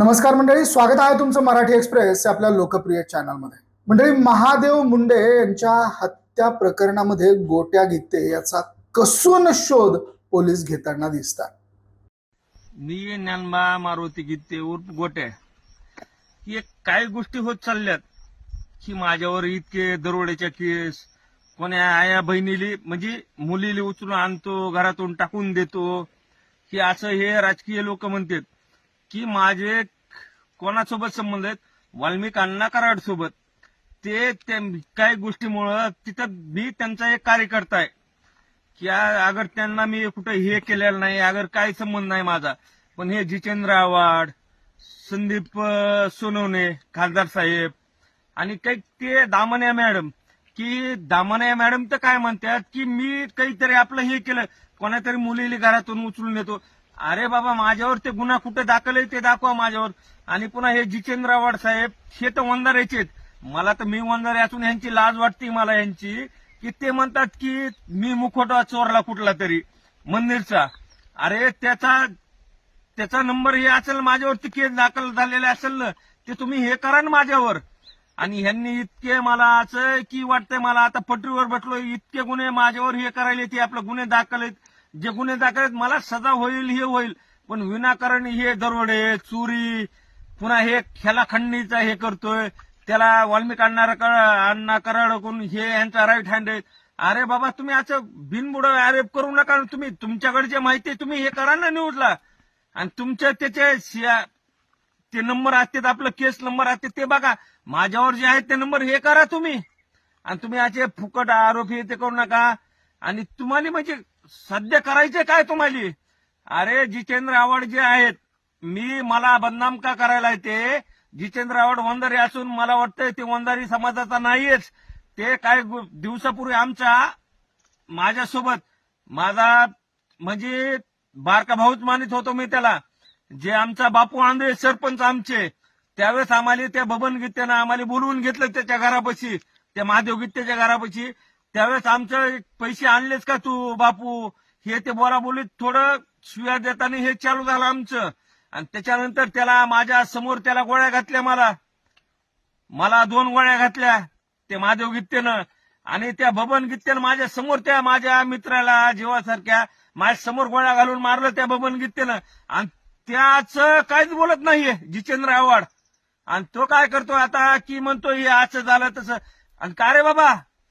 नमस्कार मंडळी स्वागत आहे तुमचं मराठी एक्सप्रेस आपल्या लोकप्रिय चॅनलमध्ये. मंडळी महादेव मुंडे यांच्या हत्या प्रकरणामध्ये गोट्या गीते याचा कसून शोध पोलीस घेताना दिसतात. मी ज्ञानबा मारुती गीते उर्फ गोट्या. हे एक काही गोष्टी होत चालल्यात? की माझ्यावर इतके दरोड्याच्या केस. कोण्या आया बहिणीली म्हणजे मुलीली उचलून आणतो घरातून टाकून देतो. की असं हे राजकीय लोक म्हणतात. की माझे कोणासोबत संबंध आहेत? वाल्मिक अण्णा कराड सोबत ते त्या काही गोष्टीमुळं तिथं मी त्यांचा एक कार्यकर्ता आहे. की अगर त्यांना मी कुठं हे केलेलं नाही अगर काही संबंध नाही माझा. पण हे जितेंद्र आव्हाड संदीप सोनवणे खासदार साहेब आणि काही ते दामण्या मॅडम. की दामण्या मॅडम तर काय म्हणतात की मी काहीतरी आपलं हे केलं. कोणातरी मुलीला घरातून उचलून येतो अरे बाबा माझ्यावर ते गुन्हा कुठे दाखल आहे ते दाखवा माझ्यावर. आणि पुन्हा हे जितेंद्र आव्हाड साहेब हे तर वंदाराचे आहेत मला तर मी वंदारे असून यांची लाज वाटते मला यांची की ते म्हणतात की मी मुखोटा चोरला कुठला तरी मंदिरचा. अरे त्याचा त्याचा नंबर हे असेल माझ्यावरती केस दाखल झालेले असेल ना ते तुम्ही हे करा ना माझ्यावर. आणि ह्यांनी इतके मला असं की वाटतंय मला आता पटरीवर बसलो इतके गुन्हे माझ्यावर हे करायले ते आपले गुन्हे दाखल आहेत. जे गुन्हे दाखल आहेत मला सजा होईल हे होईल. पण विनाकारण हे दरोडे चोरी पुन्हा हे खेला खंडणीचा हे करतोय. त्याला वाल्मिक अण्णा कराड कराडकून हे यांचा राईट हँड आहे. अरे बाबा तुम्ही असं बिनबुड आरोप करू नका तुम्ही. तुमच्याकडे माहिती आहे तुम्ही हे करा ना न्यूजला आणि तुमच्या त्याचे ते नंबर असतात आपलं केस नंबर असते ते बघा. माझ्यावर जे आहेत ते नंबर हे करा तुम्ही. आणि तुम्ही असे फुकट आरोप हे ते करू नका. आणि तुम्हाला म्हणजे सध्या करायचे काय तुम्हाला? अरे जितेंद्र आव्हाड जे आहेत मी मला बदनाम का करायला येते जितेंद्र आव्हाड वंदारी असून मला वाटतंय ते वंदारी समाजाचा नाहीयेच. ते काय दिवसापूर्वी आमच्या माझ्यासोबत माझा म्हणजे बारका भाऊच मानित होतो मी त्याला. जे आमचा बापू आंधळे सरपंच आमचे त्यावेळेस आम्हाला त्या बबन गीत्यानं आम्हाला बोलवून घेतलं त्याच्या घरापाशी त्या महादेव गीत्याच्या घरापाशी. त्यावेळेस आमचं पैसे आणलेच का तू बापू? हे ते बोरा बोलीत थोडं शिव्या देताना हे चालू झालं आमचं. आणि त्याच्यानंतर त्याला माझ्यासमोर त्याला गोळ्या घातल्या मला. मला दोन गोळ्या घातल्या ते महादेव गीतेनं आणि त्या बबन गीतेनं माझ्यासमोर त्या माझ्या मित्राला जीवासारख्या माझ्यासमोर गोळ्या घालून मारलं त्या बबन गीतेनं आणि त्याच काहीच बोलत नाहीये जितेंद्र आव्हाड. आणि तो काय करतो आता की म्हणतो हे असं झालं तसं. आणि का रे बाबा?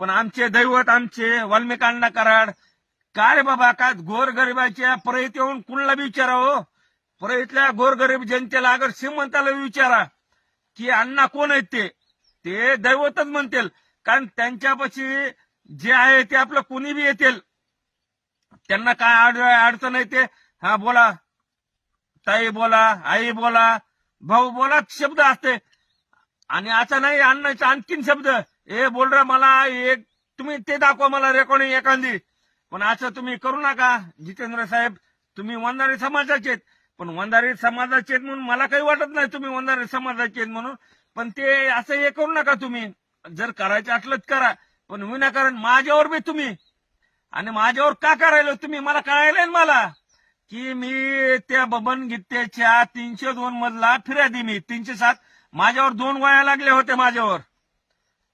पण आमचे दैवत आमचे वाल्मिकांना कराड काय रे बाबा काय गोरगरिबाच्या परळीत येऊन कुणाला बी विचारा हो? परळीतल्या गोरगरीब जनतेला अगर श्रीमंताला विचारा की अण्णा कोण आहेत ते? ते दैवतच म्हणतील. कारण त्यांच्यापाशी जे आहे ते आपलं कुणी बी येतील? त्यांना काय अडचण येते हा बोला. ताई बोला आई बोला भाऊ बोला शब्द असते. आणि असं नाही अण्णाचा आणखीन शब्द. ए बोल रे मला एक तुम्ही ते दाखवा मला रेकॉर्डिंग एखादी. पण असं तुम्ही करू नका. जितेंद्र साहेब तुम्ही वंदारी समाजाचे आहेत. पण वंधारी समाजाचे आहेत म्हणून मला काही वाटत नाही तुम्ही वंधारी समाजाचे आहेत म्हणून. पण ते असं हे करू नका तुम्ही. जर करायचं असलं करा. पण विनाकारण माझ्यावर बी तुम्ही. आणि माझ्यावर का करायला तुम्ही? मला कळायला मला. की मी त्या बबन गीतेच्या तीनशे दोन मधला फिर्यादी मी तीनशे सात. माझ्यावर दोन वया लागल्या होत्या माझ्यावर.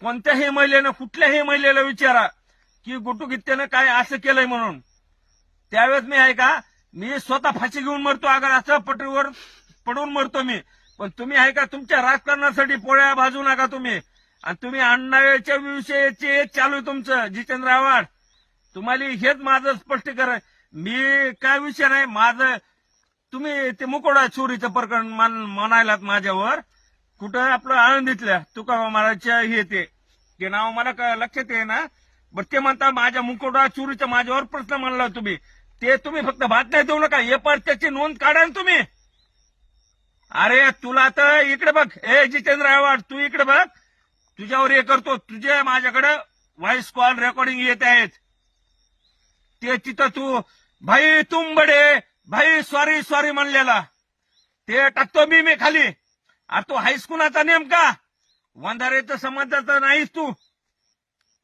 कोणत्याही महिलेनं कुठल्याही महिलेला विचारा की गुटू काय असं केलंय म्हणून. त्यावेळेस मी आहे का मी स्वतः फाशी घेऊन मरतो अगर असं पटरीवर पडून मरतो मी. पण तुम्ही आहे का तुमच्या राजकारणासाठी पोळ्या भाजू नका तुम्ही. आणि तुम्ही अण्णाच्या विषयीचे चालू आहे तुमचं जितेंद्र आव्हाड. तुम्हाला हेच माझं स्पष्टीकरण. मी काय विषय नाही माझं तुम्ही ते मुकोडा चोरीचं प्रकरण मान- म्हणायलात माझ्यावर. कुठं आपलं आळंदीतल्या तुका महाराजच्या हे ते. ते नाव मला लक्षात आहे ना बरं ते म्हणता माझ्या मुकोडा चुरीचा माझ्यावर प्रश्न मांडला तुम्ही. ते तुम्ही फक्त बातम्या देऊ नका. हे पर त्याची नोंद काढा ना तुम्ही. अरे तुला तर इकडे बघ. ए जितेंद्र आव्हाड तू इकडे बघ. तुझ्यावर हे करतो. तुझे माझ्याकडे व्हॉइस कॉल रेकॉर्डिंग येत आहेत. ते तिथं तू भाई तुंबडे भाई सॉरी सॉरी म्हणलेला. ते टाकतो मी मी खाली. अरे तू हायस्कुलाचा नेमका? वंधारेचं समाजाचा नाहीस तू.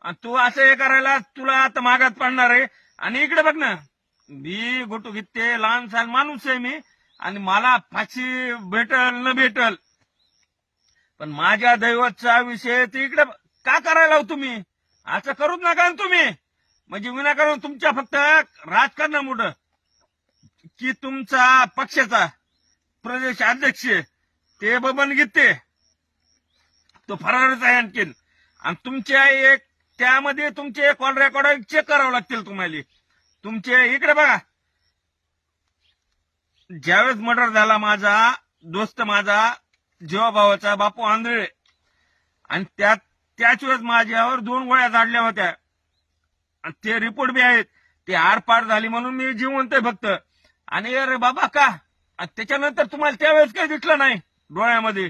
आणि तू असं हे करायला तुला आता मागात पडणार आहे. आणि इकडे बघ ना मी गोटू घेते लहान सहान माणूस आहे मी. आणि मला फाशी भेटल न भेटल. पण माझ्या दैवतचा विषय ते इकडे का करायला हो तुम्ही? असं करूच नका तुम्ही. म्हणजे विनाकारण तुमच्या फक्त राजकारणामुळं की तुमचा पक्षाचा प्रदेश अध्यक्ष ते बबन गीते तो फरारच आहे आणखीन. आणि तुमच्या एक त्यामध्ये तुमचे कॉल रेकॉर्ड चेक करावं लागतील तुम्हाला. तुमचे इकडे बघा. ज्यावेळेस मर्डर झाला माझा दोस्त माझा जीवाभावाचा बापू आंधळे. आणि त्यात त्याच वेळेस माझ्यावर दोन गोळ्या झाडल्या होत्या. आणि ते रिपोर्ट बी आहेत. ते आरपार झाली म्हणून मी जिवंत आहे फक्त. आणि अरे बाबा का? आणि त्याच्यानंतर तुम्हाला त्यावेळेस काही दिसलं नाही. डोळ्यामध्ये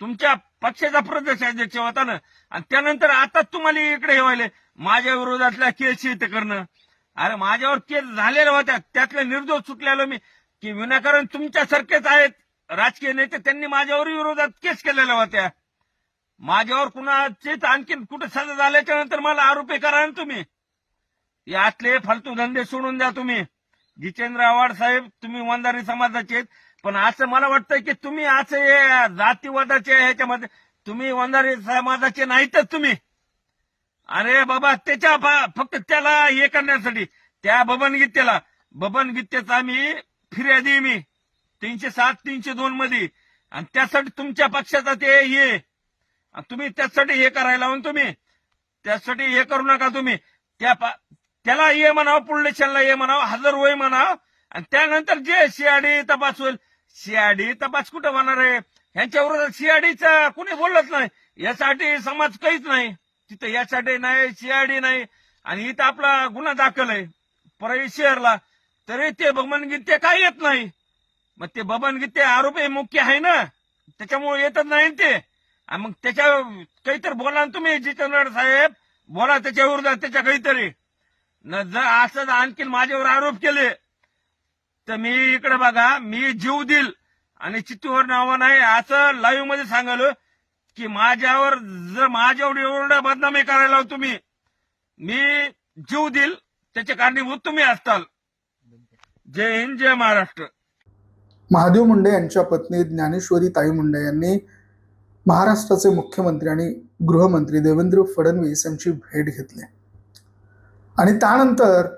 तुमच्या पक्षाचा प्रदेश अध्यक्ष होता ना आणि त्यानंतर आता तुम्हाला इकडे हे व्हायले माझ्या विरोधातल्या केस ते करणं. अरे माझ्यावर केस झालेल्या होत्या. त्यातले निर्दोष सुटलेलो मी. की विनाकारण तुमच्यासारखेच आहेत राजकीय नेते त्यांनी माझ्यावर विरोधात केस केलेल्या होत्या. माझ्यावर कुणाचेच आणखीन कुठे सजा झाल्याच्यानंतर मला आरोपी करा ना तुम्ही. यातले फालतू धंदे सोडून द्या तुम्ही. जितेंद्र आव्हाड साहेब तुम्ही वंधारी समाजाचे आहेत. पण असं मला वाटतं की तुम्ही असं हे जातीवादाचे ह्याच्यामध्ये. तुम्ही वंधारी समाजाचे नाहीतच तुम्ही. अरे बाबा त्याच्या फक्त त्याला हे करण्यासाठी त्या बबन गीतेला आम्ही गीतेचा फिर्यादी मी. तीनशे सात तीनशे दोन मध्ये. आणि त्यासाठी तुमच्या पक्षाचा ते हे. आणि तुम्ही त्यासाठी हे करायला म्हणून तुम्ही. त्यासाठी हे करू नका तुम्ही. त्या त्याला ये म्हणावं पुढलेशनला ये म्हणावं हजर होय म्हणावं. आणि त्यानंतर जे सीआयडी तपास होईल सीआयडी तपास कुठं होणार आहे? ह्यांच्या विरोधात सीआयडीचा कुणी बोललंच नाही? यासाठी समाज काहीच नाही. तिथं यासाठी नाही सीआयडी नाही. आणि इथं आपला गुन्हा दाखल आहे. परळी शहरला. तरी ते बबनगीते काय येत नाही? मग ते बबनगीते आरोपी मुख्य आहे ना? त्याच्यामुळे येतच नाही ते. मग त्याच्या काहीतरी बोला ना तुम्ही जितेंद्र साहेब. बोला त्याच्या विरोधात त्याच्या काहीतरी. न जर असं आणखीन माझ्यावर आरोप केले तर मी इकडे बघा मी जीव देईल आणि चित्तूवर नाव नाही असं लाईव्हमध्ये सांगालो की माझ्यावर जर माझ्यावर एवढा बदनामी करायला लावू तुम्ही मी जीव देईल त्याचे कारणीभूत तुम्ही असताल. जय हिंद जय महाराष्ट्र. महादेव मुंडे यांच्या पत्नी ज्ञानेश्वरी ताई मुंडे यांनी महाराष्ट्राचे मुख्यमंत्री आणि गृहमंत्री देवेंद्र फडणवीस यांची भेट घेतली. आणि त्यानंतर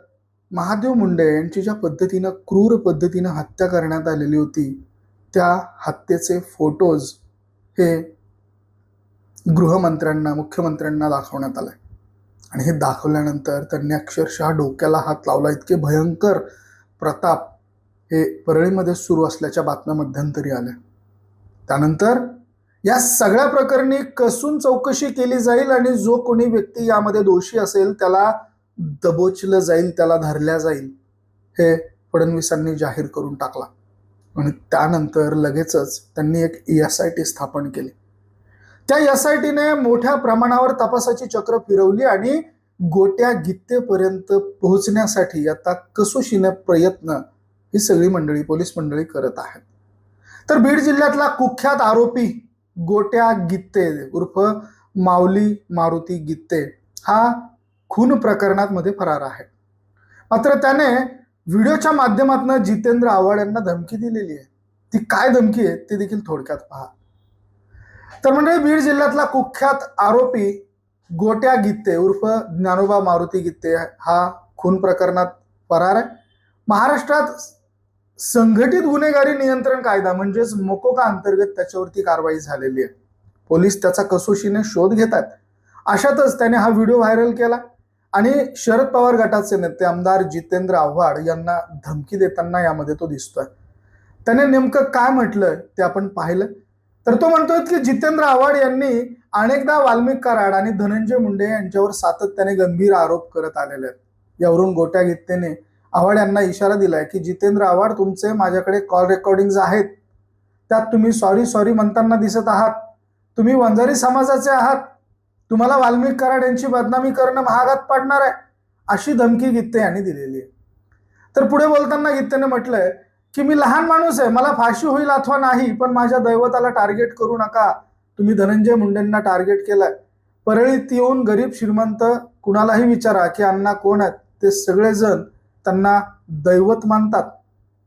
महादेव मुंडे यांची ज्या पद्धतीनं क्रूर पद्धतीनं हत्या करण्यात आलेली होती त्या हत्येचे फोटोज हे गृहमंत्र्यांना मुख्यमंत्र्यांना दाखवण्यात आले. आणि हे दाखवल्यानंतर त्यांनी अक्षरशः डोक्याला हात लावला. इतके भयंकर प्रताप हे परळीमध्ये सुरू असल्याच्या बातम्या मध्यंतरी आल्या. त्यानंतर या सगळ्या प्रकरणी कसून चौकशी केली जाईल आणि जो कोणी व्यक्ती यामध्ये दोषी असेल त्याला दबोचलं जाईल त्याला धरल्या जाईल हे फडणवीसांनी जाहीर करून टाकला. आणि त्यानंतर लगेचच त्यांनी एक एस आय टी स्थापन केली. त्या एस आय टीने मोठ्या प्रमाणावर तपासाची चक्र फिरवली आणि गोट्या गीतेपर्यंत पोहोचण्यासाठी आता कसोशीने प्रयत्न ही सगळी मंडळी पोलीस मंडळी करत आहेत. तर बीड जिल्ह्यातला कुख्यात आरोपी गोट्या गित्ते उर्फ माऊली मारुती गित्ते हा खून प्रकरणात मध्ये फरार आहे मात्र त्याने व्हिडिओच्या माध्यमातून जितेंद्र आव्हाड यांना धमकी दिलेली आहे. ती काय धमकी आहे ते देखील थोडक्यात पहा. तर म्हणजे बीड जिल्ह्यातला कुख्यात आरोपी गोट्या गित्ते उर्फ ज्ञानोबा मारुती गित्ते हा खून प्रकरणात फरार आहे. महाराष्ट्रात संघटित गुन्हेगारी नियंत्रण कायदा म्हणजेच मोकोका अंतर्गत त्याच्यावरती कारवाई झालेली आहे. पोलीस त्याचा कसोशीने शोध घेत आहेत. अशातच त्याने हा व्हिडिओ व्हायरल केला. आणि शरद पवार गटाचे नेते आमदार जितेंद्र आव्हाड यांना धमकी देताना यामध्ये तो दिसतोय. त्याने नेमकं काय म्हटलंय ते आपण पाहिलं. तर तो म्हणतोय की जितेंद्र आव्हाड यांनी अनेकदा वाल्मिक कराड आणि धनंजय मुंडे यांच्यावर सातत्याने गंभीर आरोप करत आलेले आहेत. यावरून गोट्या गीतेने आव्हाड यांना इशारा दिलाय की जितेंद्र आव्हाड तुमचे माझ्याकडे कॉल रेकॉर्डिंग आहेत. त्यात तुम्ही सॉरी सॉरी म्हणताना दिसत आहात. तुम्ही वंजारी समाजाचे आहात. तुम्हाला वाल्मिक कराड यांची बदनामी करणं महागात पडणार आहे अशी धमकी गित्ते यांनी दिलेली आहे. तर पुढे बोलताना गित्तेने म्हटलंय की मी लहान माणूस आहे मला फाशी होईल अथवा नाही पण माझ्या दैवताला टार्गेट करू नका. तुम्ही धनंजय मुंडेंना टार्गेट केलंय. परळीत येऊन गरीब श्रीमंत कुणालाही विचारा की अण्णा कोण आहेत? ते सगळेजण त्यांना दैवत मानतात.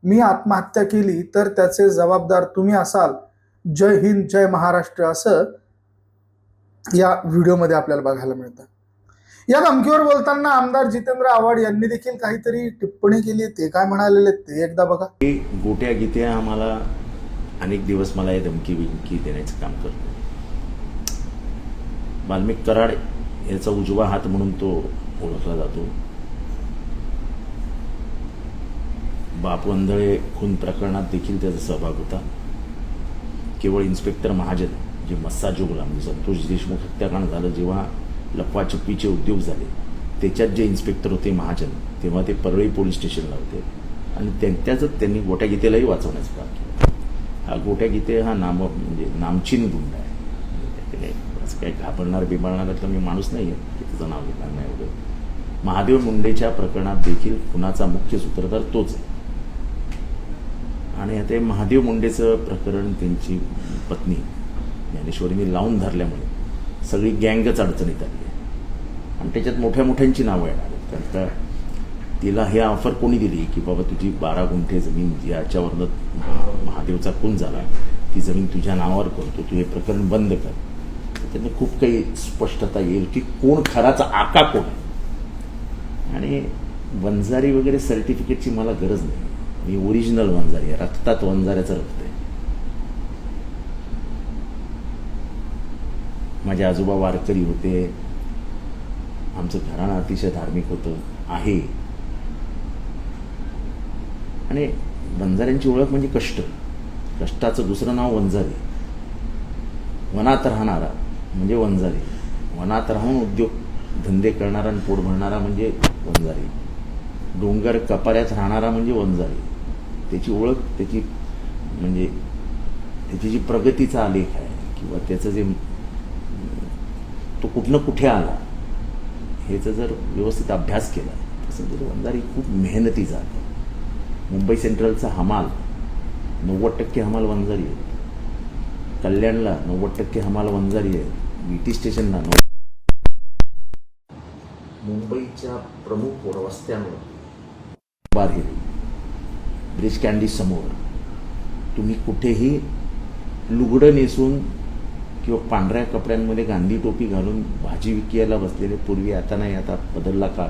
मी आत्महत्या केली तर त्याचे जबाबदार तुम्ही असाल. जय हिंद जय महाराष्ट्र असं या व्हिडिओमध्ये आपल्याला बघायला मिळतं. या धमकीवर बोलताना आमदार जितेंद्र आव्हाड यांनी देखील काहीतरी टिप्पणी केली. ते काय म्हणालेले ते एकदा बघा. गोट्या गीते आम्हाला अनेक दिवस मला हे धमकी विमकी देण्याचं काम करतो. वाल्मिक कराड याचा उजवा हात म्हणून तो ओळखला जातो. बाप वंदळे खून प्रकरणात देखील त्याचा सहभाग होता. केवळ इन्स्पेक्टर महाजन जे मस्सा जोगला म्हणजे संतोष देशमुख हत्याकांड झालं जेव्हा लपवाछपीचे उद्योग झाले. त्याच्यात जे इन्स्पेक्टर होते महाजन तेव्हा ते परळी पोलीस स्टेशनला होते. आणि त्यांच्याच त्यांनी गोट्या गीतेलाही वाचवण्याचं काम केलं. हा गोट्या गीते हा नाम म्हणजे नामचीन गुंड आहे. काही असं काही घाबरणार बिबारणार तर मी माणूस नाही आहे की त्याचं नाव घेणार नाही एवढं महादेव मुंडेच्या प्रकरणात देखील खुनाचा मुख्य सूत्रधार तोच आहे. आणि आता हे महादेव मुंडेचं प्रकरण त्यांची पत्नी ज्ञानेश्वरीने लावून धरल्यामुळे सगळी गँगच अडचणीत आली. आहे आणि त्याच्यात मोठ्या मोठ्यांची नावं येणार आहेत. कारण का तिला हे ऑफर कोणी दिली की बाबा तुझी बारा गुंठे जमीन याच्यावरनं महादेवचा खून झाला ती जमीन तुझ्या नावावर करतो तू हे प्रकरण बंद कर. त्यांना त्यांनी खूप काही स्पष्टता येईल की कोण खराचा आका कोण आहे. आणि वंजारी वगैरे सर्टिफिकेटची मला गरज नाही. मी ओरिजिनल वंजारी आहे. रक्तात वंजाऱ्याचं रक्त आहे. माझे आजोबा वारकरी होते. आमचं घराणं अतिशय धार्मिक होतं आहे. आणि वंजाऱ्यांची ओळख म्हणजे कष्ट. कष्टाचं दुसरं नाव वंजारी. वनात राहणारा म्हणजे वंजारी. वनात राहून उद्योग धंदे करणारा आणि पोट भरणारा म्हणजे वंजारी. डोंगर कपाऱ्यात राहणारा म्हणजे वंजारी. त्याची ओळख त्याची म्हणजे त्याची जी प्रगतीचा आलेख आहे किंवा त्याचं जे तो कुठनं कुठे आला? ह्याचा जर व्यवस्थित अभ्यास केला तसं तर वंजारी खूप मेहनती जात मुंबई सेंट्रलचा हमाल नव्वद टक्के हमाल वंजारी आहे. कल्याणला नव्वद टक्के हमाल वंजारी आहे. बी टी स्टेशनला नव्वद मुंबईच्या प्रमुख रस्त्यांवर बाहेर ब्रिज कॅन्डी समोर. तुम्ही कुठेही लुगडं नेसून किंवा पांढऱ्या कपड्यांमध्ये गांधी टोपी घालून भाजी विकायला बसलेले पूर्वी आता नाही आता बदलला काळ.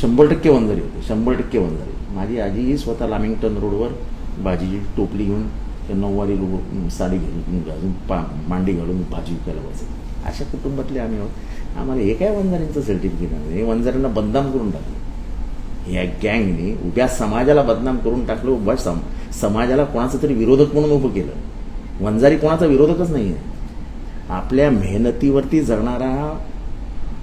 शंभर टक्के वंजारी होते शंभर टक्के वंजारी. माझी आजीही स्वतः लामिंग्टन रोडवर भाजीची टोपली घेऊन त्या नऊवारी लोक साडी घेऊन घालून पा मांडी घालून भाजी विकायला बसत अशा कुटुंबातले आम्ही आहोत. आम्हाला हे काय वंजारींचं सर्टिफिकेट आहे? हे वंजाऱ्यांना बदनाम करून टाकलं. ह्या गँगने उभ्या समाजाला बदनाम करून टाकलं उभ्या सम समाजाला कोणाचं तरी विरोधक म्हणून उभं केलं. वंजारी कोणाचा विरोधकच नाही आहे आपल्या मेहनतीवरती जगणारा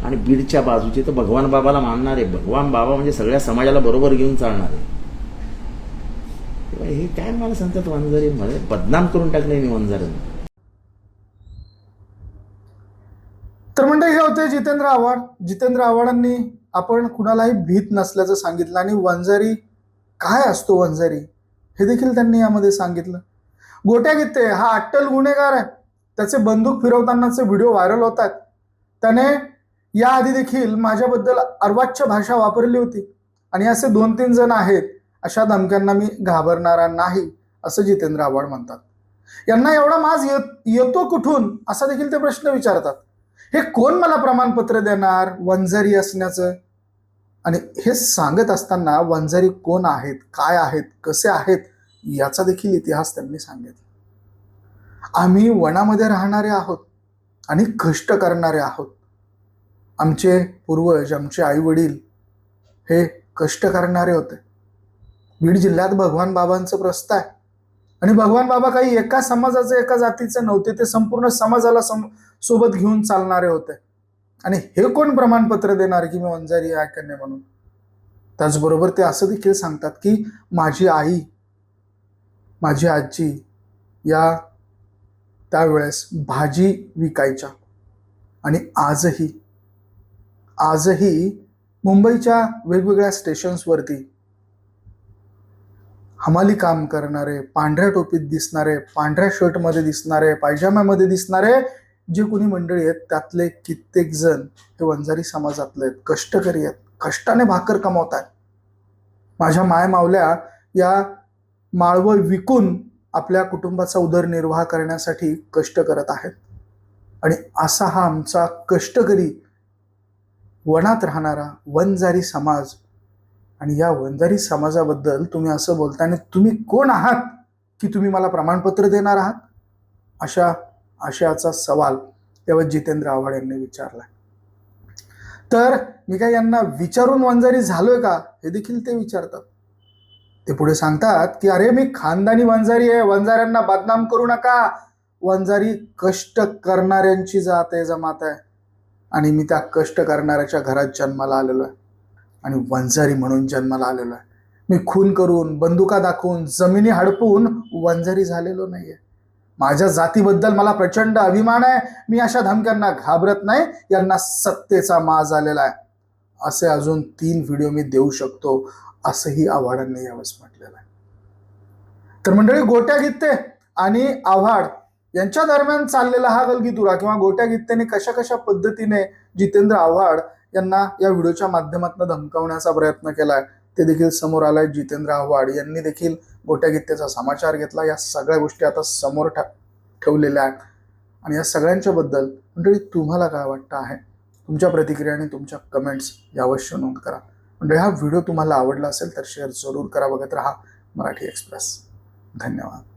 आणि बीडच्या बाजूचे तर भगवान बाबाला मानणारे भगवान बाबा म्हणजे सगळ्या समाजाला बरोबर घेऊन चालणारे. हे काय मला सांगतात वंजारी? मध्ये बदनाम करून टाकले मी वंजारांनी तर म्हणजे हे होते जितेंद्र आव्हाड. जितेंद्र आव्हाडांनी आपण कुणालाही भीत नसल्याचं सांगितलं आणि वंजारी काय असतो वंजारी? हे देखील त्यांनी यामध्ये सांगितलं. गोट्या गीते हा अट्टल गुन्हेगार आहे. त्याचे बंदूक फिरवतानाचे व्हिडिओ व्हायरल होत आहेत त्याने याआधी देखील माझ्याबद्दल अर्वाच्य भाषा वापरली होती. आणि असे दोन तीन जण आहेत अशा धमक्यांना मी घाबरणारा नाही असं जितेंद्र आव्हाड म्हणतात. यांना एवढा माज येत येतो कुठून असा देखील ते प्रश्न विचारतात. हे कोण मला प्रमाणपत्र देणार वंजारी असण्याचं? आणि हे सांगत असताना वंजारी कोण आहेत काय आहेत कसे आहेत याचा देखील इतिहास त्यांनी सांगितला. आम्ही वनामध्ये राहणारे आहोत आणि कष्ट करणारे आहोत. आमचे पूर्वज आमचे आईवडील हे कष्ट करणारे होते. बीड जिल्ह्यात भगवान बाबांचं प्रस्थ आहे. आणि भगवान बाबा काही एका समाजाचे एका जातीचे नव्हते. ते संपूर्ण समाजाला सम सोबत घेऊन चालणारे होते. आणि हे कोण प्रमाणपत्र देणार की मी वंजारी आहे का नाही म्हणून? त्याचबरोबर ते असं देखील सांगतात की माझी आई माझी आजी या त्यावेळेस भाजी विकायच्या. आणि आजही आजही मुंबईच्या वेगवेगळ्या स्टेशन्सवरती हमाली काम करणारे पांढऱ्या टोपीत दिसणारे पांढऱ्या शर्टमध्ये दिसणारे पायजाम्यामध्ये दिसणारे जे कोणी मंडळी आहेत त्यातले कित्येक जण हे वंजारी समाजातले आहेत. कष्टकरी आहेत. कष्टाने भाकर कमवत आहेत माझ्या माय मावल्या या माळवं विकून आपल्या कुटुंबाचा उदरनिर्वाह करण्यासाठी कष्ट करत आहेत. आणि असा हा आमचा कष्टकरी वनात राहणारा वनजारी समाज आणि या वंजारी समाजाबद्दल तुम्ही असं बोलता आणि तुम्ही कोण आहात की तुम्ही मला प्रमाणपत्र देणार आहात? अशा आशयाचा सवाल तेव्हा जितेंद्र आव्हाड यांनी विचारला तर मी काय यांना विचारून वंजारी झालोय का? हे देखील ते विचारतात. ते पुढे सांगतात की अरे मी खानदानी वंजारी आहे. वंजाऱ्यांना बदनाम करू नका. वंजारी कष्ट करणाऱ्यांची जात आहे जमात आहे. आणि मी त्या कष्ट करणाऱ्याच्या घरात जन्माला आलेलो आहे. आणि वंजारी म्हणून जन्माला आलेलो आहे. मी खून करून बंदुका दाखवून जमिनी हडपून वंजारी झालेलो नाहीये. माझ्या जातीबद्दल मला प्रचंड अभिमान आहे. मी अशा धमक्यांना घाबरत नाही. यांना सत्तेचा माज आलेला आहे. असे अजून तीन व्हिडिओ मी देऊ शकतो. असंही आव्हाडांनी यावेळेस म्हटलेलं आहे. तर मंडळी गोट्या गित्ते आणि आव्हाड यांच्या दरम्यान चाललेला हा गलगीतुरा किंवा गोट्या गित्तेने कशा कशा पद्धतीने जितेंद्र आव्हाड यांना या व्हिडिओच्या माध्यमातून धमकावण्याचा प्रयत्न केलाय ते देखील समोर आलाय. जितेंद्र आव्हाड यांनी देखील गोट्या गित्तेचा समाचार घेतला. या सगळ्या गोष्टी आता समोर ठेवलेल्या आहेत. आणि या सगळ्यांच्या बद्दल मंडळी तुम्हाला काय वाटतं आहे? तुमच्या प्रतिक्रिया आणि तुमच्या कमेंट्स या अवश्य नोंद करा. म्हणजे हा व्हिडिओ तुम्हाला आवडला असेल तर शेअर जरूर करा. बघत राहा मराठी एक्सप्रेस. धन्यवाद.